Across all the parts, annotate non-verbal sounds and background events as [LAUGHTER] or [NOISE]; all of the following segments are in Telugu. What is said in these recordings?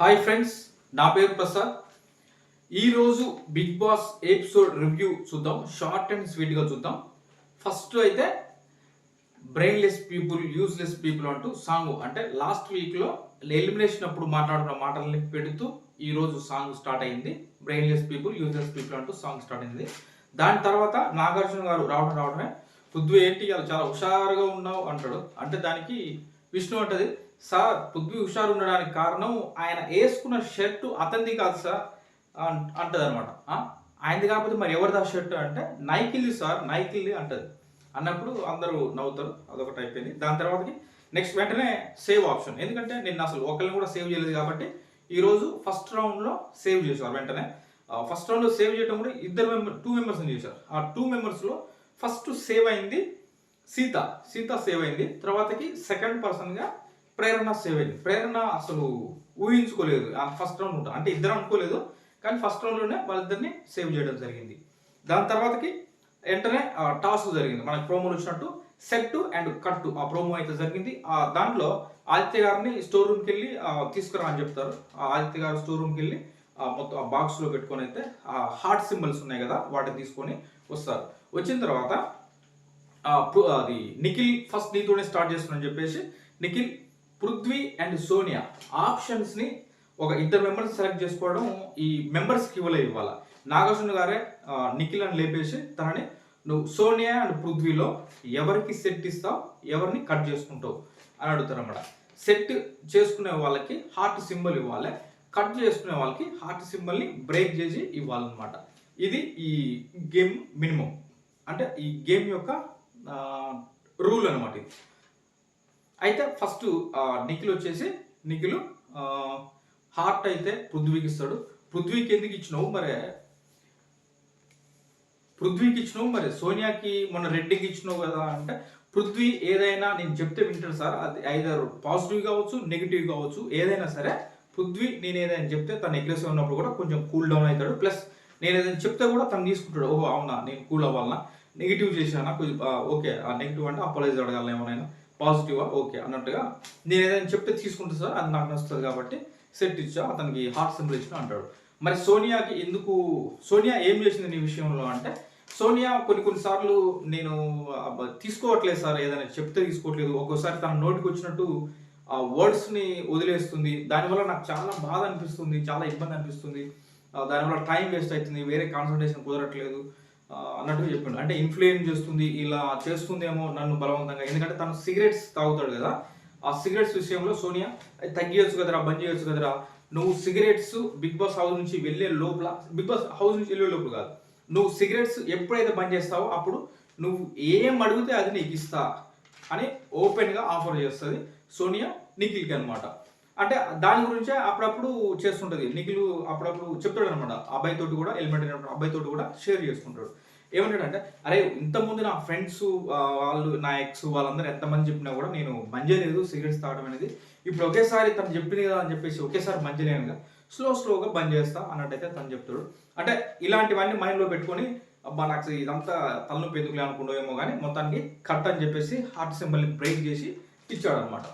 హాయ్ ఫ్రెండ్స్ నా పేరు ప్రసాద్. ఈరోజు బిగ్ బాస్ ఎపిసోడ్ రివ్యూ చూద్దాం షార్ట్ అండ్ స్వీట్గా చూద్దాం. ఫస్ట్ అయితే బ్రెయిన్లెస్ పీపుల్ యూజ్లెస్ పీపుల్ అంటూ సాంగ్ అంటే లాస్ట్ వీక్లో ఎలిమినేషన్ అప్పుడు మాట్లాడుకున్న మాటల్ని పెడుతూ ఈరోజు సాంగ్ స్టార్ట్ అయింది. బ్రెయిన్లెస్ పీపుల్ యూజ్లెస్ పీపుల్ అంటూ సాంగ్ స్టార్ట్ అయింది. దాని తర్వాత నాగార్జున గారు రావడం రావడమే. పొద్దు ఏంటి ఇవాళ చాలా హుషారుగా ఉన్నావు అంటాడు. అంటే దానికి విష్ణు అంటది. సార్ పృథ్వీ హుషారు ఉండడానికి కారణం ఆయన వేసుకున్న షర్టు అతనిది కాదు సార్ అంటది అనమాట ఆయనది కాకపోతే మరి ఎవరిది ఆ షర్ట్ అంటే నైకిల్ది సార్ నైకిల్ది అంటది. అన్నప్పుడు అందరూ నవ్వుతారు అదొకటి అయిపోయింది. దాని తర్వాతకి నెక్స్ట్ వెంటనే సేవ్ ఆప్షన్. ఎందుకంటే నేను అసలు ఒకరిని కూడా సేవ్ చేయలేదు కాబట్టి ఈరోజు ఫస్ట్ రౌండ్లో సేవ్ చేశారు వెంటనే. ఫస్ట్ రౌండ్లో సేవ్ చేయడం కూడా ఇద్దరు మెంబర్ టూ మెంబర్స్ని చేశారు. ఆ టూ మెంబర్స్లో ఫస్ట్ సేవ్ అయింది సీత. సీత సేవ్ అయింది. తర్వాతకి సెకండ్ పర్సన్గా ప్రేరణ సేవ్ ప్రేరణ అసలు ఊహించుకోలేదు. ఆ ఫస్ట్ రౌండ్ ఉంటుంది అంటే ఇద్దరు అనుకోలేదు కానీ ఫస్ట్ రౌండ్లోనే వాళ్ళిద్దరిని సేవ్ చేయడం జరిగింది. దాని తర్వాతకి వెంటనే టాస్క్ జరిగింది. మనకి ప్రోమోలు వచ్చినట్టు సెట్ అండ్ కట్టు ఆ ప్రోమో అయితే జరిగింది. ఆ దాంట్లో ఆదిత్య గారిని స్టోర్ రూమ్కి వెళ్ళి తీసుకురా అని చెప్తారు. ఆ ఆదిత్య గారు స్టోర్ రూమ్కి వెళ్ళి ఆ, మొత్తం ఆ బాక్స్లో పెట్టుకొని అయితే ఆ హార్ట్ సింబల్స్ ఉన్నాయి కదా వాటిని తీసుకొని వస్తారు. వచ్చిన తర్వాత అది నిఖిల్ ఫస్ట్ నీతోనే స్టార్ట్ చేస్తున్నాను చెప్పేసి నిఖిల్ పృథ్వీ అండ్ సోనియా ఆప్షన్స్ని ఒక ఇద్దరు మెంబర్స్ సెలెక్ట్ చేసుకోవడం ఈ మెంబర్స్కి ఇవ్వాలి. నాగార్జున గారే నిఖిల్ అని లేపేసి తనని నువ్వు సోనియా అండ్ పృథ్వీలో ఎవరికి సెట్ ఇస్తావు ఎవరిని కట్ చేసుకుంటావు అని అడుగుతారు అన్నమాట. సెట్ చేసుకునే వాళ్ళకి హార్ట్ సింబల్ ఇవ్వాలి కట్ చేసుకునే వాళ్ళకి హార్ట్ సింబల్ని బ్రేక్ చేసి ఇవ్వాలన్నమాట. ఇది ఈ గేమ్ మినిమం. అంటే ఈ గేమ్ యొక్క రూల్ అనమాట ఇది. అయితే ఫస్ట్ నిఖిల్ వచ్చేసి నిఖిల్ హార్ట్ అయితే పృథ్వీకి ఇస్తాడు. పృథ్వీకి ఎందుకు ఇచ్చినావు మరి? పృథ్వీకి ఇచ్చినావు మరి? సోనియాకి మొన్న రెడ్డికి ఇచ్చినావు కదా అంటే పృథ్వీ ఏదైనా నేను చెప్తే వింటాడు సార్ అది ఐదర్ పాజిటివ్ కావచ్చు నెగిటివ్ కావచ్చు ఏదైనా సరే పృథ్వీ నేను ఏదైనా చెప్తే తను అగ్రెసివ్ ఉన్నప్పుడు కూడా కొంచెం కూల్ డౌన్ అవుతాడు. ప్లస్ నేను ఏదైనా చెప్తే కూడా తను తీసుకుంటాడు. ఓహో అవునా నేను కూల్ అవ్వాలనా? నెగిటివ్ చేశానా? కొంచెం ఓకే ఆ నెగిటివ్ అంటే అపాలైజ్ అడగాలి ఏమైనా పాజిటివా? ఓకే అన్నట్టుగా నేను ఏదైనా చెప్తే తీసుకుంటా సార్ అది నాకు నచ్చుతుంది కాబట్టి సెట్ ఇచ్చా అతనికి హార్ట్ సింబల్ ఇచ్చిన అంటాడు. మరి సోనియాకి ఎందుకు సోనియా ఏం చేసింది నీ విషయంలో అంటే సోనియా కొన్ని కొన్ని సార్లు నేను తీసుకోవట్లేదు సార్ ఏదైనా చెప్తే తీసుకోవట్లేదు. ఒక్కోసారి తన నోటికి వచ్చినట్టు ఆ వర్డ్స్ని వదిలేస్తుంది. దానివల్ల నాకు చాలా బాధ అనిపిస్తుంది చాలా ఇబ్బంది అనిపిస్తుంది. దానివల్ల టైం వేస్ట్ అవుతుంది వేరే కాన్సన్ట్రేషన్ కుదరట్లేదు. అన్నట్టు చెప్పిండు. అంటే ఇన్ఫ్లుయెన్స్ చేస్తుంది ఇలా చేస్తుందేమో నన్ను బలవంతంగా. ఎందుకంటే తను సిగరెట్స్ తాగుతాడు కదా. ఆ సిగరెట్స్ విషయంలో సోనియా "అది కదరా బంద్ చేయొచ్చు కదరా. నువ్వు సిగరెట్స్ బిగ్ బాస్ హౌస్ నుంచి వెళ్ళే లోపల బిగ్ బాస్ హౌస్ నుంచి వెళ్ళే లోపల కాదు. నువ్వు సిగరెట్స్ ఎప్పుడైతే బంద్ చేస్తావో అప్పుడు నువ్వు ఏం అడిగితే అది నీకు ఇస్తా అని ఓపెన్గా ఆఫర్ చేస్తుంది సోనియా నిఖిల్కి అనమాట అంటే దాని గురించే అప్పుడప్పుడు చేస్తుంటది. నిఖిల్ అప్పుడప్పుడు చెప్తాడు అనమాట అబ్బాయి తోటి కూడా ఎలిమెంటరీ అయినప్పుడు అబ్బాయి తోటి కూడా షేర్ చేసుకుంటాడు. ఏమంటాడంటే అరే ఇంతకుముందు నా ఫ్రెండ్స్ వాళ్ళు నా ఎక్స్ వాళ్ళందరూ ఎంతమంది చెప్పినా కూడా నేను మంజలేదు సిగరెట్స్ తాగడం అనేది. ఇప్పుడు ఒకేసారి తను చెప్పింది కదా అని చెప్పేసి ఒకేసారి మంజలేనుగా స్లో స్లోగా బంద్ చేస్తా అన్నట్టయితే తను చెప్తాడు. అంటే ఇలాంటివన్నీ మైండ్లో పెట్టుకొని అబ్బా నాకు ఇదంతా తలనొప్పి ఎందుకులే అనుకుండో ఏమో కానీ మొత్తానికి కట్ అని చెప్పేసి హార్ట్ సింబల్ని బ్రేక్ చేసి ఇచ్చాడు అనమాట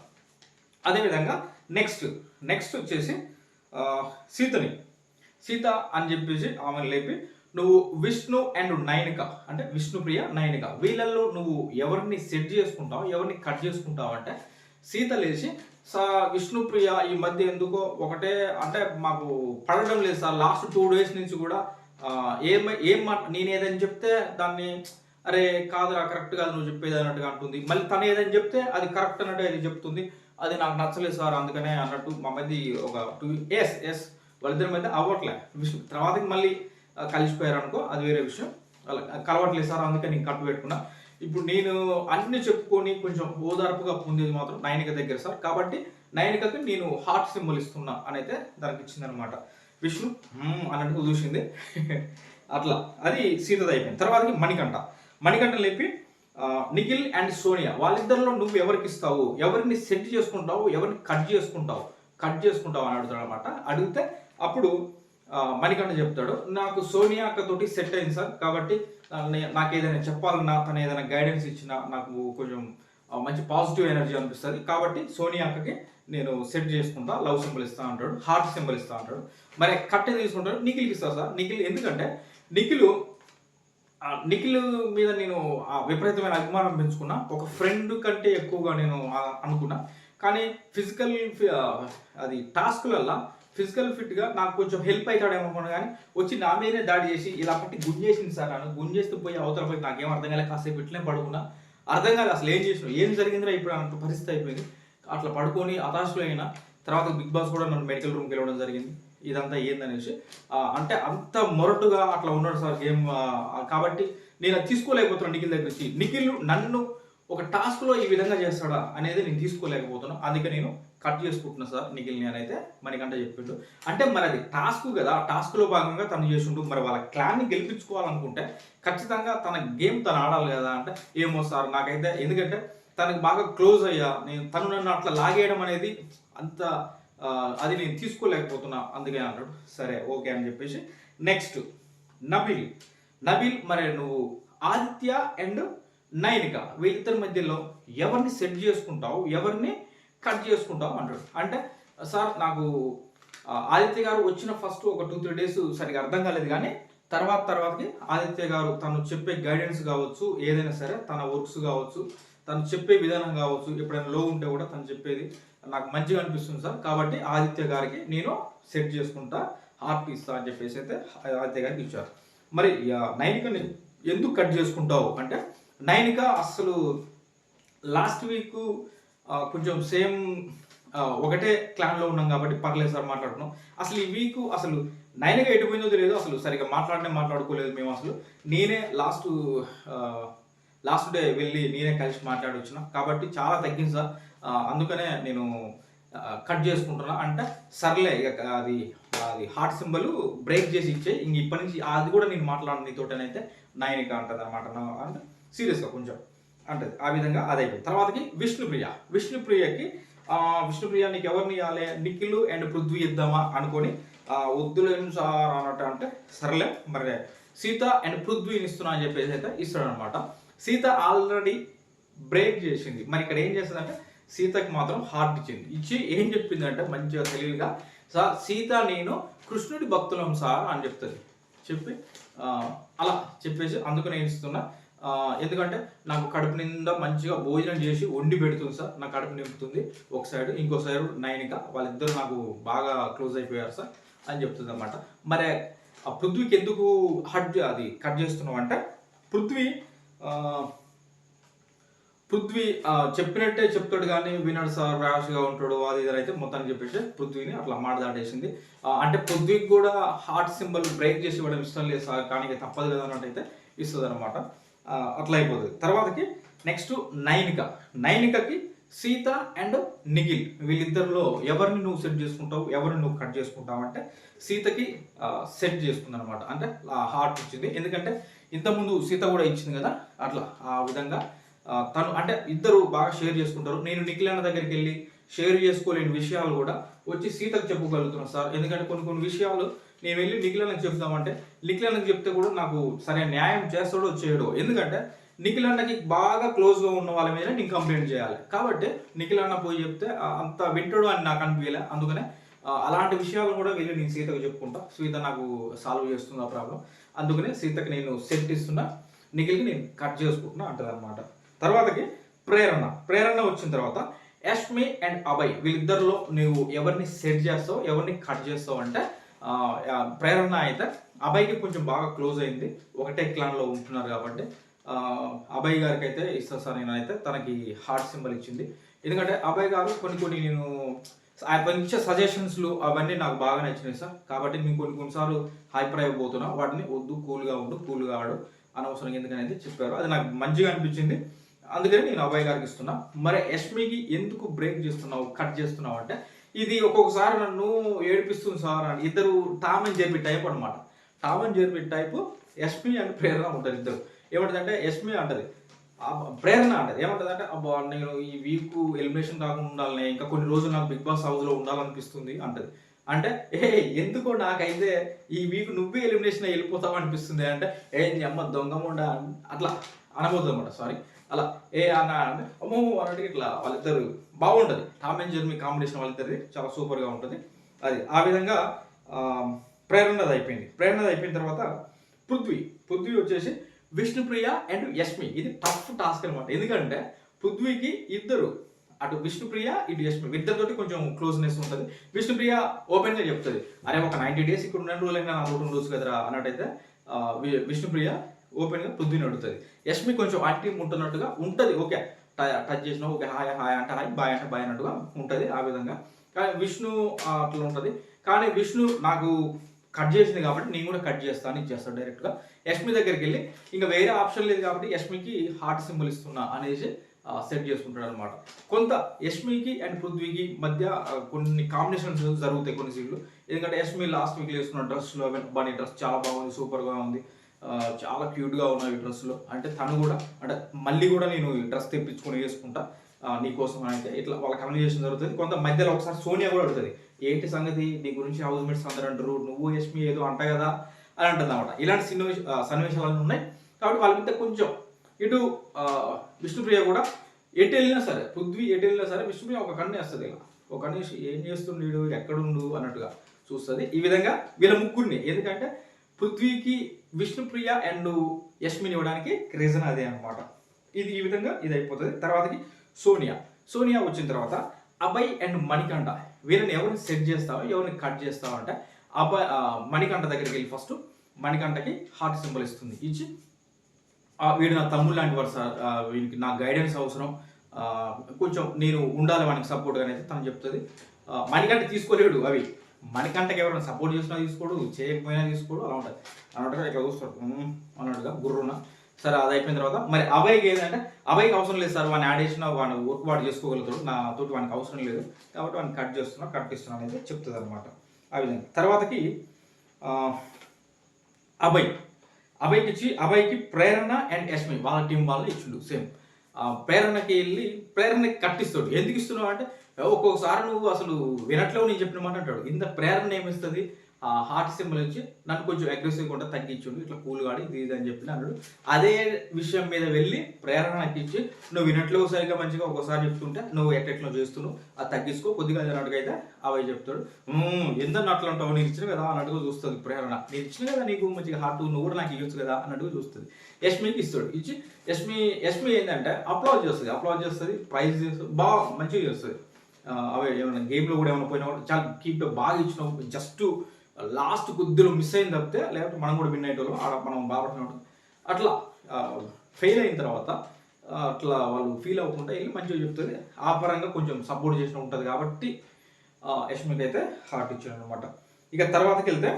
అదేవిధంగా నెక్స్ట్ నెక్స్ట్ వచ్చేసి సీతని. సీత అని చెప్పేసి ఆమెను లేపి నువ్వు విష్ణు అండ్ నైనిక అంటే విష్ణుప్రియ నైనిక వీళ్ళల్లో నువ్వు ఎవరిని సెట్ చేసుకుంటావు ఎవరిని కట్ చేసుకుంటావు అంటే సీత లేచి సా విష్ణుప్రియ ఈ మధ్య ఎందుకో ఒకటే అంటే మాకు పడడం లేదు సార్ లాస్ట్ టూ డేస్ నుంచి కూడా ఏం ఏం మాట నేను చెప్తే దాన్ని అరే కాదురా కరెక్ట్ కాదు నువ్వు చెప్పేది అన్నట్టుగా అంటుంది. మళ్ళీ తను ఏదని చెప్తే అది కరెక్ట్ అన్నట్టు అది చెప్తుంది. అది నాకు నచ్చలేదు సార్ అందుకనే అన్నట్టు మా మధ్య ఒక టూ ఎస్ ఎస్ వాళ్ళిద్దరి మధ్య అవ్వట్లే విషయం. తర్వాతకి మళ్ళీ కలిసిపోయారు అనుకో అది వేరే విషయం. అలా కలవట్లేదు సార్ అందుకే నేను కట్టు పెట్టుకున్నా. ఇప్పుడు నేను అన్ని చెప్పుకొని కొంచెం ఓదార్పుగా పొందేది మాత్రం నయనిక దగ్గర సార్. కాబట్టి నైనికకి నేను హార్ట్ సింబల్ ఇస్తున్నా అని అయితే దానికి ఇచ్చిందనమాట విష్ణు అన్నట్టు చూసింది [LAUGHS] అట్లా. అది సీతది అయిపోయింది. తర్వాతకి మణికంఠ. మణికంఠ లేపి నిఖిల్ అండ్ సోనియా వాళ్ళిద్దరిలో నువ్వు ఎవరికి ఇస్తావు? ఎవరిని సెట్ చేసుకుంటావు? ఎవరిని కట్ చేసుకుంటావు? కట్ చేసుకుంటావు అని అడుగుతాడు అనమాట అడిగితే అప్పుడు మణికంఠ చెప్తాడు నాకు సోనియా అక్కతోటి సెట్ అయింది సార్ కాబట్టి నాకు ఏదైనా చెప్పాలన్నా తను ఏదైనా గైడెన్స్ ఇచ్చినా నాకు కొంచెం మంచి పాజిటివ్ ఎనర్జీ అనిపిస్తుంది. కాబట్టి సోనియా అక్కకి నేను సెట్ చేసుకుంటా లవ్ సింబల్ ఇస్తా అంటాడు హార్ట్ సింబల్ ఇస్తా అంటాడు. మరి కట్ తీసుకుంటాడు? నిఖిల్కి ఇస్తా సార్. నిఖిల్ ఎందుకంటే నిఖిల్ నిఖిల్ మీద నేను ఆ విపరీతమైన అభిమానం పెంచుకున్నా. ఒక ఫ్రెండ్ కంటే ఎక్కువగా నేను అనుకున్నా. కానీ ఫిజికల్ అది టాస్క్లల్లో ఫిజికల్ ఫిట్గా నాకు కొంచెం హెల్ప్ అవుతాడేమో అనుకున్నా కానీ వచ్చి నా మీదనే దాడి చేసి ఇలా పట్టి గుంజేసింది సార్ నన్ను. గుంజేస్తే పోయి అవతల పోయి నాకేం అర్థం కాలే కాసేపు ఇట్లనే పడుకున్నా. అర్థం కాలే అసలు ఏం చేసిన ఏం జరిగిందిరా ఇప్పుడు అంత పరిస్థితి అయిపోయింది. అట్లా పడుకొని హతాశులు అయినా తర్వాత బిగ్ బాస్ కూడా నన్ను మెడికల్ రూమ్కి వెళ్ళడం జరిగింది. ఇదంతా ఏందనేసి అంటే అంత మొరటుగా అట్లా ఉన్నాడు సార్ గేమ్ కాబట్టి నేను అది తీసుకోలేకపోతున్నాను నిఖిల్ దగ్గర నుంచి. నిఖిల్ నన్ను ఒక టాస్క్లో ఈ విధంగా చేస్తాడా అనేది నేను తీసుకోలేకపోతున్నాను అందుకే నేను కట్ చేసుకుంటున్నా సార్ నిఖిల్ని అని అయితే మనకంటే చెప్పిండు. అంటే మరి అది టాస్క్ కదా ఆ టాస్క్లో భాగంగా తను చేసిండు. మరి వాళ్ళ క్లాన్ని గెలిపించుకోవాలనుకుంటే ఖచ్చితంగా తన గేమ్ తను ఆడాలి కదా అంటే ఏమో సార్ నాకైతే ఎందుకంటే తనకి బాగా క్లోజ్ అయ్యా. నేను తను నన్ను అట్లా లాగేయడం అనేది అంత అది నేను తీసుకోలేకపోతున్నా అందుకే అన్నాడు సరే ఓకే అని చెప్పేసి. నెక్స్ట్ నబిల్. నబిల్ మరి నువ్వు ఆదిత్య అండ్ నైనిక వీళ్ళిద్దరి మధ్యలో ఎవరిని సెట్ చేసుకుంటావు ఎవరిని కట్ చేసుకుంటావు అంటాడు. అంటే సార్ నాకు ఆదిత్య గారు వచ్చిన ఫస్ట్ ఒక టూ త్రీ డేస్ సరిగా అర్థం కాలేదు కానీ తర్వాత తర్వాతకి ఆదిత్య గారు తను చెప్పే గైడెన్స్ కావచ్చు ఏదైనా సరే తన వర్క్స్ కావచ్చు తను చెప్పే విధానం కావచ్చు ఎప్పుడైనా లో ఉంటే కూడా తను చెప్పేది. నాకు మంచిగా అనిపిస్తుంది సార్. కాబట్టి ఆదిత్య గారికి నేను సెట్ చేసుకుంటా. హార్ట్ ఇస్తా అని చెప్పేసి అయితే ఆదిత్య గారికి ఇచ్చారు. మరి నైనికని ఎందుకు కట్ చేసుకుంటావు? అంటే నైనిక అసలు లాస్ట్ వీక్ కొంచెం సేమ్ ఒకటే క్లాన్లో ఉన్నాం కాబట్టి పర్లేదు సార్ మాట్లాడుతున్నాం అసలు ఈ వీక్ అసలు నైన్గా ఎటుపోయిందో తెలియదు. అసలు సరిగ్గా మాట్లాడనే మాట్లాడుకోలేదు మేము అసలు. నేనే లాస్ట్ లాస్ట్ డే వెళ్ళి నేనే కలిసి మాట్లాడి కాబట్టి చాలా తగ్గింది సార్. అందుకనే నేను కట్ చేసుకుంటున్నా. అంటే సర్లే ఇక అది అది హార్ట్ సింబల్ బ్రేక్ చేసి ఇచ్చే ఇంక ఇప్పటి నుంచి అది కూడా నేను మాట్లాడను నీతోటనైతే నయనిక అంటది అనమాట అంటే సీరియస్గా కొంచెం అంటది ఆ విధంగా అది అయిపోయింది. తర్వాతకి విష్ణుప్రియ. విష్ణుప్రియకి విష్ణుప్రియ నీకు ఎవరిని ఇవ్వాలి? నిఖిల్ అండ్ పృథ్వీ ఇద్దామా అనుకొని వద్దులేను సార్ అన్నట్టు అంటే సర్లే మరి సీత అండ్ పృథ్వీని ఇస్తున్నా అని చెప్పేసి అయితే ఇస్తాడు అనమాట సీత ఆల్రెడీ బ్రేక్ చేసింది. మరి ఇక్కడ ఏం చేస్తుందంటే సీతకి మాత్రం హార్ట్ ఇచ్చింది. ఇచ్చి ఏం చెప్పిందంటే మంచిగా తెలివిగా సార్ సీత నేను కృష్ణుడి భక్తులం సార్ అని చెప్తుంది. చెప్పి అలా చెప్పేసి అందుకు నేను ఇస్తున్నా ఎందుకంటే నాకు కడుపు నిండా మంచిగా భోజనం చేసి వండి పెడుతుంది సార్. నా కడుపు నింపుతుంది. ఒక సైడ్ ఇంకో సైడ్ నైనిక వాళ్ళిద్దరు నాకు బాగా క్లోజ్ అయిపోయారు సార్ అని చెప్తుంది అనమాట మరి ఆ పృథ్వీకి ఎందుకు హట్ అది కట్ చేస్తున్నావు అంటే పృథ్వీ పృథ్వీ చెప్పినట్టే చెప్తాడు కానీ వినడు సార్ ర్యాష్గా ఉంటాడు అది ఇది అయితే మొత్తానికి చెప్పేసి పృథ్వీని అట్లా మాట దాటేసింది. అంటే పృథ్వీకి కూడా హార్ట్ సింబల్ బ్రేక్ చేసి ఇవ్వడం ఇష్టం లేదు సార్ కానీ తప్పదు కదా అయితే ఇస్తుంది అనమాట అట్లా అయిపోతుంది. తర్వాతకి నెక్స్ట్ నైనిక. నైనికకి సీత అండ్ నిఖిల్ వీళ్ళిద్దరిలో ఎవరిని నువ్వు సెట్ చేసుకుంటావు ఎవరిని నువ్వు కట్ చేసుకుంటావు అంటే సీతకి సెట్ చేసుకుంది అనమాట అంటే హార్ట్ వచ్చింది ఎందుకంటే ఇంతకుముందు సీత కూడా ఇచ్చింది కదా అట్లా ఆ విధంగా తను అంటే ఇద్దరు బాగా షేర్ చేసుకుంటారు. నేను నిఖిల్ అన్న దగ్గరికి వెళ్ళి షేర్ చేసుకోలేని విషయాలు కూడా వచ్చి సీతకు చెప్పగలుగుతున్నాను సార్. ఎందుకంటే కొన్ని కొన్ని విషయాలు నేను వెళ్ళి నిఖిల్ చెప్తామంటే నిఖిల్ చెప్తే కూడా నాకు సరైన న్యాయం చేస్తాడో చేయడో. ఎందుకంటే నిఖిల్ అన్నకి బాగా క్లోజ్గా ఉన్న వాళ్ళ మీద నేను కంప్లైంట్ చేయాలి. కాబట్టి నిఖిల్ అన్న పోయి చెప్తే అంత వింటాడు అని నాకు అనిపించలే. అందుకనే అలాంటి విషయాలు కూడా వెళ్ళి నేను సీతకు చెప్పుకుంటా. సీత నాకు సాల్వ్ చేస్తుంది ఆ ప్రాబ్లం అందుకనే సీతకి నేను సెట్ ఇస్తున్నా. నిఖిల్కి నేను కట్ చేసుకుంటున్నా అంటదన్నమాట. అనమాట తర్వాతకి ప్రేరణ. ప్రేరణ వచ్చిన తర్వాత యష్మి అండ్ అభయ్ వీళ్ళిద్దరిలో నువ్వు ఎవరిని సెట్ చేస్తావు ఎవరిని కట్ చేస్తావు అంటే ప్రేరణ అయితే అభయ్కి కొంచెం బాగా క్లోజ్ అయింది. ఒకటే క్లాన్లో ఉంటున్నారు కాబట్టి అభయ్ గారికి అయితే ఇస్తా సార్ నేను అయితే తనకి హార్ట్ సింబల్ ఇచ్చింది. ఎందుకంటే అభయ్ గారు కొన్ని కొన్ని నేను ఆయన ఇచ్చే సజెషన్స్లు అవన్నీ నాకు బాగా నచ్చినాయి సార్. కాబట్టి నేను కొన్ని కొన్నిసార్లు హైపర్ అయిపోతున్నా వాటిని వద్దు కూల్గా ఉండు కూల్గా ఆడు అనవసరం ఎందుకనేది చెప్పారు. అది నాకు మంచిగా అనిపించింది. అందుకని నేను అభయ్ గారికి ఇస్తున్నా. మరి యష్మికి ఎందుకు బ్రేక్ చేస్తున్నావు కట్ చేస్తున్నావు అంటే ఇది ఒక్కొక్కసారి నన్ను ఏడిపిస్తుంది సార్ అని. ఇద్దరు టామ్ అండ్ జెర్బీ టైప్ అనమాట Tom and Jerry type Yashmi and Prerana ఉంటారు ఇద్దరు. ఏమంటదంటే యష్మి అంటది. ప్రేరణ అంటది. ఏమంటదంటే అబ్బా నేను ఈ వీక్ ఎలిమినేషన్ కాకుండా ఉండాలని ఇంకా కొన్ని రోజులు నాకు బిగ్ బాస్ హౌస్లో ఉండాలనిపిస్తుంది అంటది. అంటే ఏ ఎందుకో నాకైతే ఈ వీక్ నువ్వే ఎలిమినేషన్ వెళ్ళిపోతావు అనిపిస్తుంది అంటే ఏ అమ్మ దొంగముండ అట్లా అనబోతుంది అనమాట సారీ అలా ఏ అన్న అంటే అమ్మో అన్నట్టు ఇట్లా వాళ్ళిద్దరు బాగుంటుంది. టామ్ అండ్ జెర్మీ కాంబినేషన్ వాళ్ళిద్దరిది చాలా సూపర్గా ఉంటుంది. అది ఆ విధంగా ప్రేరణది అయిపోయింది. ప్రేరణది అయిపోయిన తర్వాత పృథ్వీ పృథ్వీ వచ్చేసి విష్ణుప్రియ అండ్ యష్మి ఇది టఫ్ టాస్క్ అనమాట ఎందుకంటే పృథ్వీకి ఇద్దరు అటు విష్ణుప్రియ ఇటు యష్మి ఇద్దరితోటి కొంచెం క్లోజ్నెస్ ఉంటుంది. విష్ణుప్రియ ఓపెన్గా చెప్తుంది అరే ఒక నైంటీ డేస్ ఇక్కడ రెండు రోజులైనా నా తోటి ఉండొచ్చు కదరా అన్నట్టయితే విష్ణుప్రియ ఓపెన్గా గా పృథ్వీని అడుగుతుంది. యష్మి కొంచెం యాక్టివ్ ఉంటున్నట్టుగా ఉంటుంది. ఓకే టచ్ చేసిన ఓకే హాయ్ హాయ్ అంటే హాయ్ బాయ్ అంటే బాయ్ అన్నట్టుగా ఉంటుంది ఆ విధంగా. కానీ విష్ణు అట్లా ఉంటుంది. కానీ విష్ణు నాకు కట్ చేసింది కాబట్టి నేను కూడా కట్ చేస్తాను ఇచ్చేస్తాను డైరెక్ట్గా. యష్మి దగ్గరికి వెళ్ళి ఇంకా వేరే ఆప్షన్ లేదు కాబట్టి యష్మికి హార్ట్ సింబల్ ఇస్తున్నా అనేసి సెట్ చేసుకుంటాడు అనమాట కొంత యష్మికి అండ్ పృథ్వీకి మధ్య కొన్ని కాంబినేషన్స్ జరుగుతాయి కొన్ని సీట్లు ఎందుకంటే యష్మి లాస్ట్ వీక్ వేసుకున్న డ్రెస్లో బనీ డ్రెస్ చాలా బాగుంది సూపర్గా ఉంది. చాలా క్యూట్గా ఉన్నాయి ఈ అంటే తను కూడా అంటే మళ్ళీ కూడా నేను ఈ డ్రెస్ తెప్పించుకొని వేసుకుంటా నీకోసం అని అయితే. ఇట్లా వాళ్ళ కమ్యూనికేషన్ జరుగుతుంది. కొంత మధ్యలో ఒకసారి సోనియా కూడా అడుగుతుంది ఏంటి సంగతి? నీ గురించి హౌస్ మేట్స్ అందరూ అంటారు నువ్వు యష్మి ఏదో అంట కదా? అని అంటుంది అనమాట ఇలాంటి సన్నివేశ ఆ, సన్నివేశాలు ఉన్నాయి. కాబట్టి వాళ్ళ మీద కొంచెం ఇటు విష్ణుప్రియ కూడా ఎటు వెళ్ళినా సరే పృథ్వీ ఎటు వెళ్ళినా సరే విష్ణుప్రియ ఒక కన్ను వేస్తుంది ఇలా. ఒక కన్ను ఏం చేస్తుండీడు ఎక్కడుండు? అన్నట్టుగా చూస్తుంది. ఈ విధంగా వీళ్ళ ముగ్గురిని. ఎందుకంటే పృథ్వీకి విష్ణుప్రియ అండ్ యష్మిని ఇవ్వడానికి రీజన్ అదే అన్నమాట. ఇది ఈ విధంగా ఇది అయిపోతుంది. తర్వాతకి సోనియా. సోనియా వచ్చిన తర్వాత అభయ్ అండ్ మణికంఠ. వీళ్ళని ఎవరిని సెట్ చేస్తావో? ఎవరిని కట్ చేస్తావో అంటే అభయ్ మణికంఠ దగ్గరికి వెళ్ళి ఫస్ట్ మణికంఠకి హార్ట్ సింబల్ ఇస్తుంది. ఇచ్చి వీడు నా తమ్ముడు లాంటి వాడు సార్. ఆ, వీనికి నా గైడెన్స్ అవసరం. కొంచెం నేను ఉండాలి వానికి సపోర్ట్ అనేది తను చెప్తుంది. మణికంఠ తీసుకోలేడు అవి. మనకంటే ఎవరైనా సపోర్ట్ చేసినా తీసుకోడు చేయకపోయినా తీసుకోడు అలా ఉంటుంది. అన్నట్టుగా ఇక్కడ చూస్తాడు అన్నట్టుగా గుర్రున. సరే అది అయిపోయిన తర్వాత మరి అబ్బాయికి ఏంటంటే అబ్బాయికి అవసరం లేదు సార్ వాడిని యాడ్ చేసిన వాడు వర్క్ వాడు చేసుకోగలుగుతాడు. నా తోటి వానికి అవసరం లేదు. కాబట్టి వాడిని కట్ చేస్తున్నా కట్ ఇస్తున్నా అనేది చెప్తుంది అనమాట ఆ విధంగా. తర్వాతకి అభయ్. అభయ్కి ఇచ్చి అభయ్కి ప్రేరణ అండ్ యష్మి వాళ్ళ టీం వాళ్ళు ఇచ్చిండు సేమ్ ప్రేరణకి వెళ్ళి ప్రేరణకి కట్టిస్తాడు. ఎందుకు ఇస్తున్నావు అంటే ఒక్కొక్కసారి నువ్వు అసలు వినట్లేవు నేను చెప్పిన మాట అంటాడు. ఇంత ప్రేరణ ఏమిస్తుంది హార్ట్ సింబల్ ఇచ్చి నన్ను కొంచెం అగ్రెసివ్గా కూడా తగ్గించుండు ఇట్లా కూల్ కాడి ఇది ఇది అని చెప్పి అన్నాడు. అదే విషయం మీద వెళ్ళి ప్రేరణకి ఇచ్చి నువ్వు వినట్లో సరిగ్గా మంచిగా ఒకసారి చెప్తుంటే నువ్వు ఎట్లెట్లో చేస్తున్నావు అది తగ్గించుకో కొద్దిగా అన్నట్టుగా అయితే అవై చెప్తాడు. "ఉమ్, ఎందుకు అట్లా అంటావు? నీకు ఇచ్చిన కదా అన్నట్టుగా చూస్తుంది ప్రేరణ. నేను ఇచ్చిన కదా నీకు మంచిగా హార్ట్ నువ్వు కూడా నాకు ఇవ్వచ్చు కదా అన్నట్టుగా చూస్తుంది. యష్మికి ఇస్తాడు. ఇచ్చి యష్మి యష్మి ఏంటంటే అప్లోడ్ చేస్తుంది అప్లోడ్ చేస్తుంది ప్రైజ్ చేస్తుంది బాగా మంచిగా చేస్తుంది. అవే అవి ఏమైనా గేమ్లో కూడా ఏమైనా పోయినా కూడా చాలా కీప్ బాగా ఇచ్చినావు జస్ట్ లాస్ట్ కొద్దిలో మిస్ అయింది తప్పితే లేకపోతే మనం కూడా విన్ అయ్యేటోళ్ళం. ఆడ మనం బాగుపడుతున్నాం అట్లా ఫెయిల్ అయిన తర్వాత అట్లా వాళ్ళు ఫీల్ అవ్వకుండా వెళ్ళి మంచిగా చెప్తుంది. ఆ పరంగా కొంచెం సపోర్ట్ చేసిన ఉంటుంది కాబట్టి యష్మికి అయితే హార్ట్ ఇచ్చాడు అనమాట ఇక తర్వాతకి వెళ్తే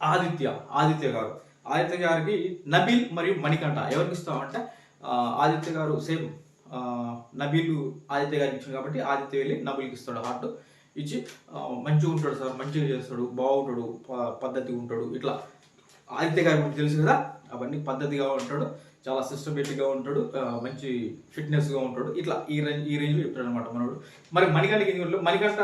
ఆదిత్య ఆదిత్య గారు. ఆదిత్య గారికి నబీల్ మరియు మణికంఠ. ఎవరికి ఇస్తామంటే ఆదిత్య గారు సేమ్ నబీలు ఆదిత్య గారికి ఇచ్చింది కాబట్టి ఆదిత్య వెళ్ళి నబీల్కి ఇస్తాడు హార్ట్ ఇచ్చి మంచిగా ఉంటాడు సార్ మంచిగా చేస్తాడు బాగుంటాడు ప- పద్ధతిగా ఉంటాడు ఇట్లా. ఆదిత్య గారి గురించి తెలుసు కదా అవన్నీ పద్ధతిగా ఉంటాడు చాలా సిస్టమేటిక్గా ఉంటాడు మంచి ఫిట్నెస్గా ఉంటాడు ఇట్లా ఈ రేంజ్ ఈ రేంజ్లో చెప్తాడు అనమాట మనోడు. మరి మణికంటకి ఎందుకంటే మణికంట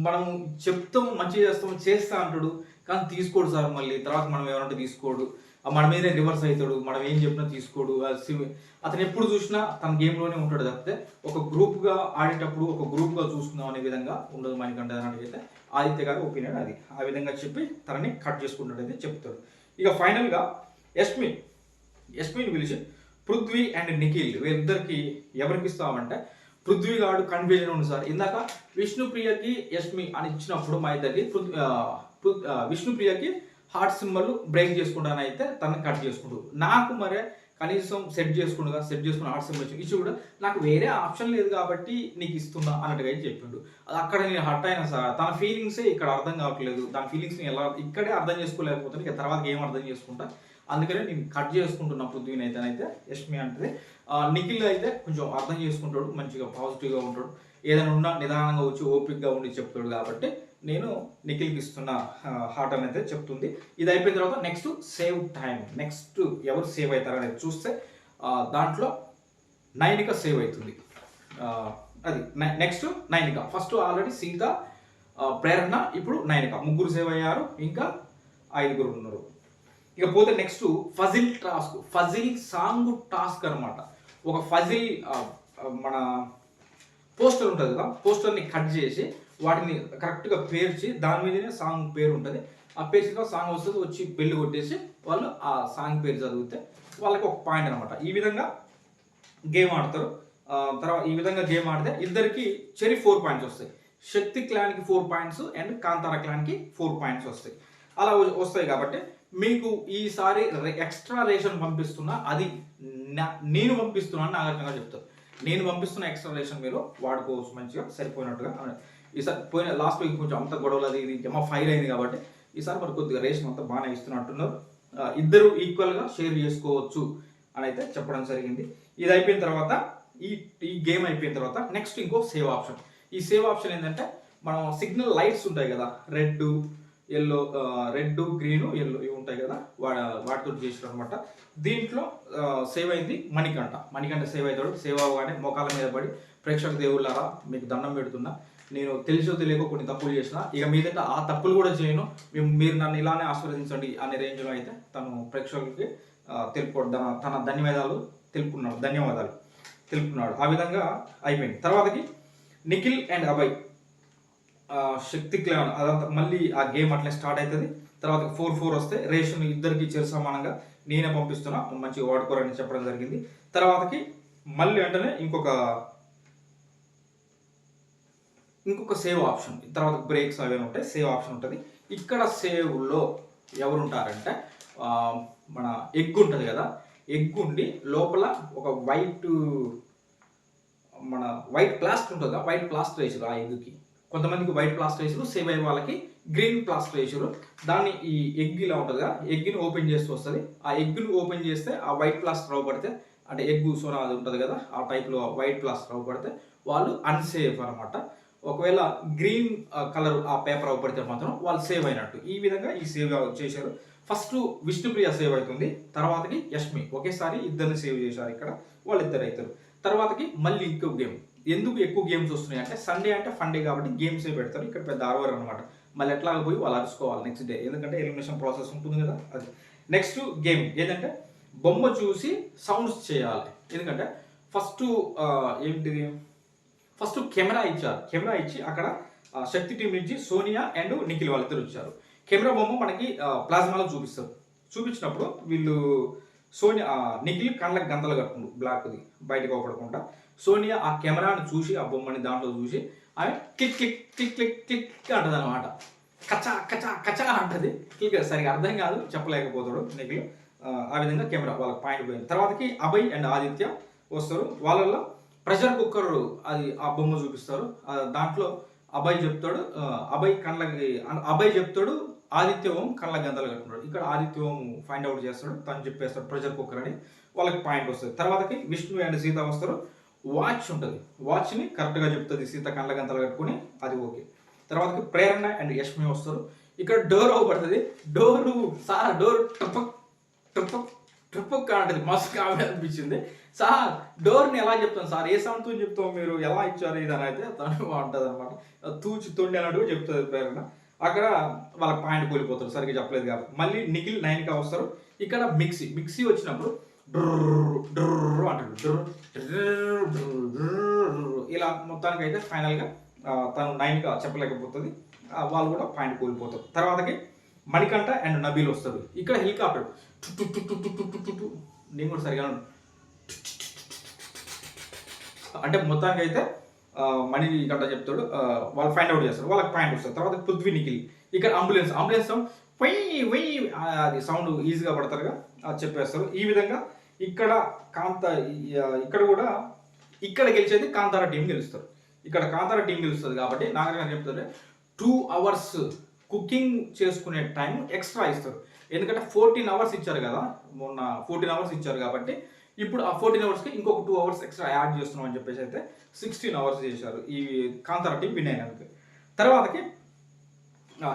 మనం చెప్తాం మంచిగా చేస్తాం చేస్తా అంటాడు కానీ తీసుకోడు సార్ మళ్ళీ తర్వాత మనం ఏమంటే తీసుకోడు. మన మీదే రివర్స్ అవుతాడు మనం ఏం చెప్పినా తీసుకోడు సి- అతను ఎప్పుడు చూసినా తన గేమ్లోనే ఉంటాడు తప్పితే ఒక గ్రూప్గా ఆడేటప్పుడు ఒక గ్రూప్గా చూసుకుందాం అనే విధంగా ఉండదు మనకంటే అయితే ఆదిత్య గారి ఒపీనియన్ అది. ఆ విధంగా చెప్పి తనని కట్ చేసుకుంటాడైతే చెప్తాడు. ఇక ఫైనల్గా యష్మి యష్మిని పిలిచి పృథ్వీ అండ్ నిఖిల్ వీరిద్దరికి ఎవరికి ఇస్తామంటే పృథ్వీ గాడు కన్ఫ్యూజన్ ఉంది సార్. ఇందాక విష్ణుప్రియకి యస్మి అని ఇచ్చినప్పుడు మా ఇద్దరికి పృథ్- విష్ణుప్రియకి హార్ట్ సింబల్ బ్రేక్ చేసుకుంటాను అయితే తనని కట్ చేసుకుంటూ నాకు మరే కనీసం సెట్ చేసుకుండగా సెట్ చేసుకుని హార్ట్ సింబల్ ఇచ్చి కూడా నాకు వేరే ఆప్షన్ లేదు కాబట్టి నీకు ఇస్తున్నా అన్నట్టుగా అయితే చెప్పిండు. అది అక్కడ నేను హర్ట్ అయినా సార్ తన ఫీలింగ్సే ఇక్కడ అర్థం కావట్లేదు. తన ఫీలింగ్స్ని ఎలా ఇక్కడే అర్థం చేసుకోలేకపోతే ఇక తర్వాత ఏం అర్థం చేసుకుంటా? అందుకనే నేను కట్ చేసుకుంటున్నా పృథ్వీని అయితే అయితే యష్మి అంటే నిఖిల్ అయితే కొంచెం అర్థం చేసుకుంటాడు మంచిగా పాజిటివ్గా ఉంటాడు. ఏదైనా ఉన్నా నిదానంగా వచ్చి ఓపిక్గా ఉండి చెప్తాడు కాబట్టి నేను నిఖిల్కి ఇస్తున్న హార్ట్ అనేది చెప్తుంది. ఇది అయిపోయిన తర్వాత నెక్స్ట్ సేవ్ టైం నెక్స్ట్ ఎవరు సేవ్ అవుతారు అనేది చూస్తే దాంట్లో నైనిక సేవ్ అవుతుంది. అది next Nainika. First already Seetha Prerana ఇప్పుడు నైనిక. ముగ్గురు సేవ్ అయ్యారు ఇంకా ఐదుగురు ఉన్నారు. ఇక పోతే next puzzle task puzzle song task అనమాట ఒక ఫజిల్ మన పోస్టర్ ఉంటుంది కదా పోస్టర్ని కట్ చేసి వాటిని కరెక్ట్గా పేర్చి దాని మీదనే సాంగ్ పేరు ఉంటుంది. ఆ పేర్చిన సాంగ్ వస్తుంది వచ్చి బెల్లు కొట్టేసి వాళ్ళు ఆ సాంగ్ పేరు చదివితే వాళ్ళకి ఒక పాయింట్ అనమాట ఈ విధంగా గేమ్ ఆడతారు. తర్వాత ఈ విధంగా గేమ్ ఆడితే ఇద్దరికి చెరి ఫోర్ పాయింట్స్ వస్తాయి. శక్తి క్లాన్కి ఫోర్ పాయింట్స్ అండ్ కాంతార క్లాన్కి ఫోర్ పాయింట్స్ వస్తాయి. అలా వస్తాయి కాబట్టి మీకు ఈసారి ఎక్స్ట్రా రేషన్ పంపిస్తున్నా అది నా- నేను పంపిస్తున్నా అని నాగరికంగా చెప్తారు. నేను పంపిస్తున్న ఎక్స్ట్రా రేషన్ మీరు వాడుకోవచ్చు మంచిగా సరిపోయినట్టుగా. ఈసారి పోయిన లాస్ట్ వీక్ కొంచెం అంత గొడవలు అది ఇది జమ ఫైల్ అయింది కాబట్టి ఈసారి మరి కొద్దిగా రేషన్ అంతా బాగానే ఇస్తున్నట్టున్నారు. ఇద్దరు ఈక్వల్గా షేర్ చేసుకోవచ్చు అని అయితే చెప్పడం జరిగింది. ఇది అయిపోయిన తర్వాత ఈ ఈ గేమ్ అయిపోయిన తర్వాత నెక్స్ట్ ఇంకో సేవ్ ఆప్షన్ ఈ సేవ్ ఆప్షన్ ఏంటంటే మనం సిగ్నల్ లైట్స్ ఉంటాయి కదా red yellow red green yellow ఇవి ఉంటాయి కదా వా వాటితో చేసారు అనమాట దీంట్లో సేవ్ అయింది మణికంఠ. మణికంట సేవ్ అవుతాడు. సేవ్ అవ్వగానే మోకాల మీద పడి ప్రేక్షక దేవుళ్ళారా మీకు దండం పెడుతున్నా. నేను తెలిసో తెలియక కొన్ని తప్పులు చేసిన ఇక మీదట ఆ తప్పులు కూడా చేయను. మేము మీరు నన్ను ఇలానే ఆశీర్వదించండి అనే రేంజ్లో అయితే తను ప్రేక్షకులకి తెలుపు తన- తన ధన్యవాదాలు తెలుపుకున్నాడు ధన్యవాదాలు తెలుపుకున్నాడు. ఆ విధంగా అయిపోయింది. తర్వాతకి నిఖిల్ అండ్ అభయ్ శక్తి క్లాన్ అదంతా మళ్ళీ ఆ గేమ్ అట్లా స్టార్ట్ అవుతుంది తర్వాత ఫోర్ ఫోర్ వస్తే రేషన్ ఇద్దరికి చేరు సమానంగా నేనే పంపిస్తున్నా. మంచిగా వాడుకోరని చెప్పడం జరిగింది. తర్వాతకి మళ్ళీ వెంటనే ఇంకొక ఇంకొక సేవ్ ఆప్షన్ తర్వాత బ్రేక్స్ అవి ఉంటాయి సేవ్ ఆప్షన్ ఉంటుంది. ఇక్కడ సేవ్లో ఎవరు ఉంటారంటే మన ఎగ్ ఉంటుంది కదా ఎగ్ ఉండి లోపల ఒక వైట్ మన వైట్ ప్లాస్టర్ ఉంటుంది కదా వైట్ ప్లాస్టర్ వేసారు ఆ ఎగ్కి. కొంతమందికి వైట్ ప్లాస్టర్ వేసారు సేవ్ అయ్యే వాళ్ళకి గ్రీన్ ప్లాస్టర్ వేసారు దాన్ని ఈ ఎగ్ ఇలా ఉంటుంది కదా ఎగ్ని ఓపెన్ చేస్తూ వస్తుంది. ఆ ఎగ్ని ఓపెన్ చేస్తే ఆ వైట్ ప్లాస్టర్ అవ్వబడితే అంటే ఎగ్ సోనా అది ఉంటుంది కదా ఆ టైప్లో వైట్ ప్లాస్టర్ అవ్వబడితే వాళ్ళు అన్సేఫ్ అనమాట. ఒకవేళ గ్రీన్ కలర్ ఆ పేపర్ అవపడితే మాత్రం వాళ్ళు సేవ్ అయినట్టు. ఈ విధంగా ఈ సేవ్ చేశారు ఫస్ట్ విష్ణుప్రియ సేవ్ అవుతుంది. తర్వాతకి యష్మి. ఒకేసారి ఇద్దరిని సేవ్ చేశారు ఇక్కడ. వాళ్ళిద్దరు అవుతారు. తర్వాతకి మళ్ళీ ఇంకో గేమ్. ఎందుకు ఎక్కువ గేమ్స్ వస్తున్నాయి అంటే సండే అంటే ఫండే కాబట్టి గేమ్స్ పెడతారు. ఇక్కడ పెద్ద ఆరవర్ అనమాట మళ్ళీ ఎట్లా పోయి వాళ్ళు అరుచుకోవాలి నెక్స్ట్ డే. ఎందుకంటే ఎలిమినేషన్ ప్రాసెస్ ఉంటుంది కదా అది. నెక్స్ట్ గేమ్ ఏంటంటే బొమ్మ చూసి సౌండ్స్ చేయాలి. ఎందుకంటే ఫస్ట్ ఏంటిది? ఫస్ట్ కెమెరా ఇచ్చారు. కెమెరా ఇచ్చి అక్కడ శక్తి టీం నుంచి సోనియా అండ్ నిఖిల్ వాళ్ళిద్దరు వచ్చారు. కెమెరా బొమ్మ మనకి ఆ, ప్లాస్మాలో చూపిస్తారు చూపించినప్పుడు వీళ్ళు సోనియా నిఖిల్ కళ్ళకి గంతలు కట్టుకుండు బ్లాక్ది బయటకు అవపడకుండా. సోనియా ఆ కెమెరాను చూసి ఆ బొమ్మని దాంట్లో చూసి ఆమె click click click click click అంటది అనమాట కచా కచా కచా అంటది. క్లిక్ సరిగా అర్థం కాదు చెప్పలేకపోతాడు నిఖిల్. ఆ, ఆ విధంగా కెమెరా వాళ్ళకి పాయింట్ పోయింది. తర్వాతకి అభయ్ అండ్ ఆదిత్య వస్తారు. వాళ్ళల్లో ప్రెషర్ కుక్కర్ అది ఆ బొమ్మ చూపిస్తారు. దాంట్లో అభయ్ చెప్తాడు అబ్బాయి అభయ్ కళ్ళకి అన- చెప్తాడు ఆదిత్య ఓం కళ్ళ గంతలు కట్టుకుంటాడు. ఇక్కడ ఆదిత్య ఓం ఫైండ్ అవుట్ చేస్తాడు తను చెప్పేస్తాడు ప్రెషర్ కుక్కర్ అని వాళ్ళకి పాయింట్ వస్తుంది. తర్వాతకి విష్ణు అండ్ సీత వస్తారు. వాచ్ ఉంటుంది. వాచ్ని కరెక్ట్గా చెప్తుంది. సీత కళ్ళ గంతలు కట్టుకుని అది ఓకే. తర్వాతకి ప్రేరణ అండ్ యష్మి వస్తారు. ఇక్కడ డోర్ అవ్వబడుతుంది డోరు సార్ డోర్ టపక్ టపక్. ట్రిప్ అంటది మస్తు కామెడీ అనిపించింది. సార్ డోర్ని ఎలా చెప్తాను సార్? ఏ సౌండ్తో చెప్తాం మీరు? ఎలా ఇచ్చారు ఇదని అయితే తను బాగుంటుంది అనమాట తూచి తొండి అన్నట్టు చెప్తుంది పేరున. అక్కడ వాళ్ళ పాయింట్ కూలిపోతారు సరిగ్గా చెప్పలేదు కాబట్టి. మళ్ళీ నిఖిల్ నైన్గా వస్తారు. ఇక్కడ మిక్సీ మిక్సీ వచ్చినప్పుడు డ్రర్ అంటాడు. డ్రర్ ఇలా మొత్తానికి అయితే ఫైనల్గా తను నైన్గా చెప్పలేకపోతుంది. వాళ్ళు కూడా పాయింట్ కూలిపోతారు. తర్వాతకి మణికంఠ అండ్ నబీల్ వస్తారు. ఇక్కడ హెలికాప్టర్. టు నేను కూడా సరిగా అంటే మొత్తానికి అయితే మణికంఠ చెప్తాడు వాళ్ళు ఫైండ్ అవుట్ చేస్తారు. వాళ్ళకి పాయింట్ వస్తారు తర్వాత పృథ్వీ నిఖిల్. ఇక్కడ అంబులెన్స్ అంబులెన్స్ వెయ్యి వెయ్యి అది సౌండ్ ఈజీగా పడతారుగా. అది చెప్పేస్తారు. ఈ విధంగా ఇక్కడ కాంత ఇక్కడ కూడా ఇక్కడ గెలిచేది కాంతార టీం గెలుస్తారు. ఇక్కడ కాంతార టీం గెలుస్తుంది కాబట్టి నాగరికం చెప్తారు టూ అవర్స్ కుకింగ్ చేసుకునే టైం ఎక్స్ట్రా ఇస్తారు. ఎందుకంటే ఫోర్టీన్ అవర్స్ ఇచ్చారు కదా మొన్న ఫోర్టీన్ అవర్స్ ఇచ్చారు కాబట్టి ఇప్పుడు ఆ ఫోర్టీన్ అవర్స్కి ఇంకొక టూ అవర్స్ ఎక్స్ట్రా యాడ్ చేస్తున్నాం అని చెప్పేసి అయితే సిక్స్టీన్ అవర్స్ చేశారు ఈ కాంతారా టీం విన్ అయినందుకు తర్వాతకి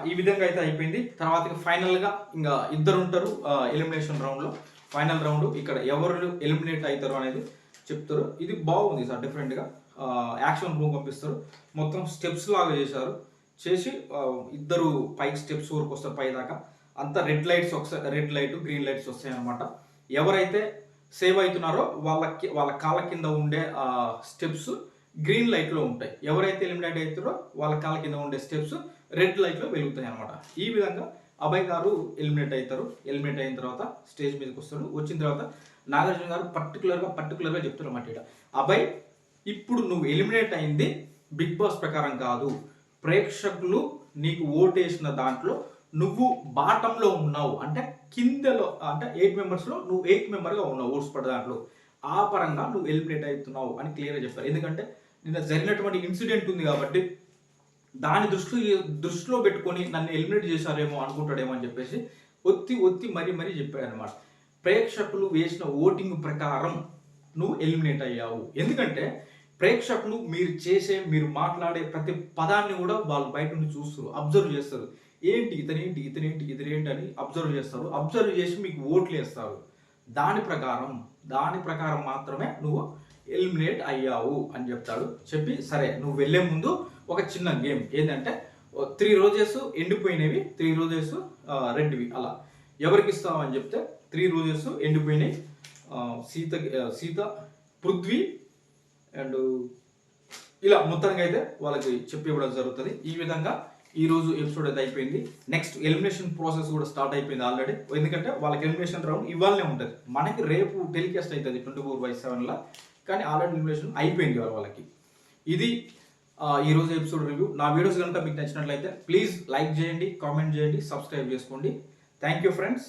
ఈ విధంగా అయితే అయిపోయింది. తర్వాత ఫైనల్గా ఇంకా ఇద్దరు ఉంటారు ఎలిమినేషన్ రౌండ్లో. ఫైనల్ రౌండ్ ఇక్కడ ఎవరు ఎలిమినేట్ అవుతారు అనేది చెప్తారు. ఇది బాగుంది సార్ డిఫరెంట్గా యాక్షన్ రూమ్ పంపిస్తారు. మొత్తం స్టెప్స్ లాగా చేశారు. చేసి ఇద్దరు పైకి స్టెప్స్ వరకు వస్తారు పై దాకా. అంతా రెడ్ లైట్స్ ఒకసారి రెడ్ లైట్ గ్రీన్ లైట్స్ వస్తాయన్నమాట. ఎవరైతే సేవ్ అవుతున్నారో వాళ్ళకి వాళ్ళ కాళ్ళ కింద ఉండే స్టెప్స్ గ్రీన్ లైట్లో ఉంటాయి. ఎవరైతే ఎలిమినేట్ అవుతారో వాళ్ళ కాళ్ళ కింద ఉండే స్టెప్స్ రెడ్ లైట్లో వెలుగుతాయి అనమాట ఈ విధంగా అభయ్ గారు ఎలిమినేట్ అవుతారు. ఎలిమినేట్ అయిన తర్వాత స్టేజ్ మీదకి వస్తాడు వచ్చిన తర్వాత నాగార్జున గారు పర్టికులర్గా పర్టికులర్గా చెప్తారు అన్నమాట ఇక్కడ. అభయ్ ఇప్పుడు నువ్వు ఎలిమినేట్ అయింది బిగ్ బాస్ ప్రకారం కాదు. ప్రేక్షకులు నీకు ఓటేసిన దాంట్లో నువ్వు బాటంలో ఉన్నావు. అంటే కిందలో అంటే ఎయిట్ మెంబర్స్లో నువ్వు ఎయిట్ మెంబర్గా ఉన్నావు ఓట్స్ పడ్డ దాంట్లో. ఆ పరంగా నువ్వు ఎలిమినేట్ అవుతున్నావు అని క్లియర్గా చెప్పారు. ఎందుకంటే నిన్న జరిగినటువంటి ఇన్సిడెంట్ ఉంది కాబట్టి దాని దృష్టిలో దృష్టిలో పెట్టుకొని నన్ను ఎలిమినేట్ చేశారేమో అనుకుంటాడేమో అని చెప్పేసి ఒత్తి ఒత్తి మరీ మరీ చెప్పాడు అనమాట ప్రేక్షకులు వేసిన ఓటింగ్ ప్రకారం నువ్వు ఎలిమినేట్ అయ్యావు. ఎందుకంటే ప్రేక్షకులు మీరు చేసే మీరు మాట్లాడే ప్రతి పదాన్ని కూడా వాళ్ళు బయట నుండి చూస్తారు అబ్జర్వ్ చేస్తారు. ఏంటి ఇతనేంటి ఇతనేంటి ఇతనేంటి అని అబ్జర్వ్ చేస్తారు. అబ్జర్వ్ చేసి మీకు ఓట్లు వేస్తారు. దాని ప్రకారం దాని ప్రకారం మాత్రమే నువ్వు ఎలిమినేట్ అయ్యావు అని చెప్తాడు. చెప్పి సరే నువ్వు వెళ్ళే ముందు ఒక చిన్న గేమ్. ఏంటంటే త్రీ రోజెస్ ఎండిపోయినవి త్రీ రోజెస్ రెడ్వి. అలా. ఎవరికి ఇస్తావు అని చెప్తే త్రీ రోజెస్ ఎండిపోయినాయి. సీత సీత పృథ్వీ అండ్ ఇలా మొత్తంగా అయితే వాళ్ళకి చెప్పి ఇవ్వడం జరుగుతుంది. ఈ విధంగా ఈ రోజు ఎపిసోడ్ అయితే అయిపోయింది. నెక్స్ట్ ఎలిమినేషన్ ప్రాసెస్ కూడా స్టార్ట్ అయిపోయింది ఆల్రెడీ ఎందుకంటే వాళ్ళకి ఎలిమినేషన్ రౌండ్ ఇవ్వాలనే ఉంటుంది. మనకి రేపు టెలికాస్ట్ అవుతుంది ట్వంటీ ఫోర్ బై సెవెన్లో కానీ ఆల్రెడీ ఎలిమినేషన్ అయిపోయింది వాళ్ళకి. ఇది ఈ రోజు ఎపిసోడ్ రివ్యూ నా వీడియోస్ కనుక మీకు నచ్చినట్లయితే ప్లీజ్ లైక్ చేయండి కామెంట్ చేయండి సబ్స్క్రైబ్ చేసుకోండి. Thank you friends